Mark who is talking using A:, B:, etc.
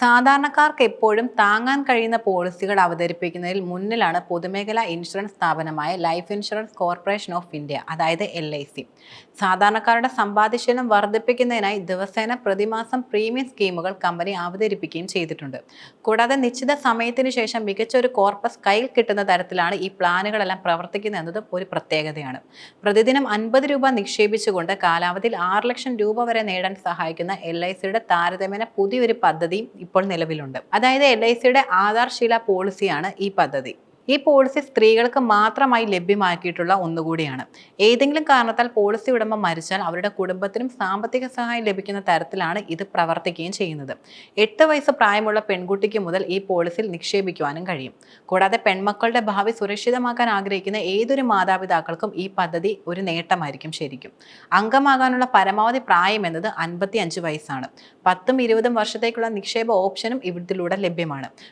A: സാധാരണക്കാർക്ക് എപ്പോഴും താങ്ങാൻ കഴിയുന്ന പോളിസികൾ അവതരിപ്പിക്കുന്നതിൽ മുന്നിലാണ് പൊതുമേഖലാ ഇൻഷുറൻസ് സ്ഥാപനമായ life insurance corporation of India അതായത് എൽ ഐ സി. സാധാരണക്കാരുടെ സമ്പാദ്യശീലം വർദ്ധിപ്പിക്കുന്നതിനായി ദിവസേന പ്രതിമാസം പ്രീമിയം സ്കീമുകൾ കമ്പനി അവതരിപ്പിക്കുകയും ചെയ്തിട്ടുണ്ട്. കൂടാതെ നിശ്ചിത സമയത്തിന് ശേഷം മികച്ച ഒരു കോർപ്പസ് കയ്യിൽ കിട്ടുന്ന തരത്തിലാണ് ഈ പ്ലാനുകളെല്ലാം പ്രവർത്തിക്കുന്നത് എന്നതും ഒരു പ്രത്യേകതയാണ്. പ്രതിദിനം അൻപത് രൂപ നിക്ഷേപിച്ചുകൊണ്ട് കാലാവധിയിൽ ആറ് ലക്ഷം രൂപ വരെ നേടാൻ സഹായിക്കുന്ന എൽ ഐ സിയുടെ താരതമ്യേന പുതിയൊരു പദ്ധതിയും ഇപ്പോൾ നിലവിലുണ്ട്. അതായത് എൽ ഐ സിയുടെ ആധാർശീല പോളിസിയാണ് ഈ പദ്ധതി. ഈ പോളിസി സ്ത്രീകൾക്ക് മാത്രമായി ലഭ്യമാക്കിയിട്ടുള്ള ഒന്നുകൂടിയാണ്. ഏതെങ്കിലും കാരണത്താൽ പോളിസി ഉടമ മരിച്ചാൽ അവരുടെ കുടുംബത്തിനും സാമ്പത്തിക സഹായം ലഭിക്കുന്ന തരത്തിലാണ് ഇത് പ്രവർത്തിക്കുകയും ചെയ്യുന്നത്. എട്ട് വയസ്സ് പ്രായമുള്ള പെൺകുട്ടിക്ക് മുതൽ ഈ പോളിസിയിൽ നിക്ഷേപിക്കുവാനും കഴിയും. കൂടാതെ പെൺമക്കളുടെ ഭാവി സുരക്ഷിതമാക്കാൻ ആഗ്രഹിക്കുന്ന ഏതൊരു മാതാപിതാക്കൾക്കും ഈ പദ്ധതി ഒരു നേട്ടമായിരിക്കും ശരിക്കും. അംഗമാകാനുള്ള പരമാവധി പ്രായം എന്നത് അൻപത്തി അഞ്ച് വയസ്സാണ്. പത്തും ഇരുപതും വർഷത്തേക്കുള്ള നിക്ഷേപ ഓപ്ഷനും ഇവിടത്തിലൂടെ ലഭ്യമാണ്.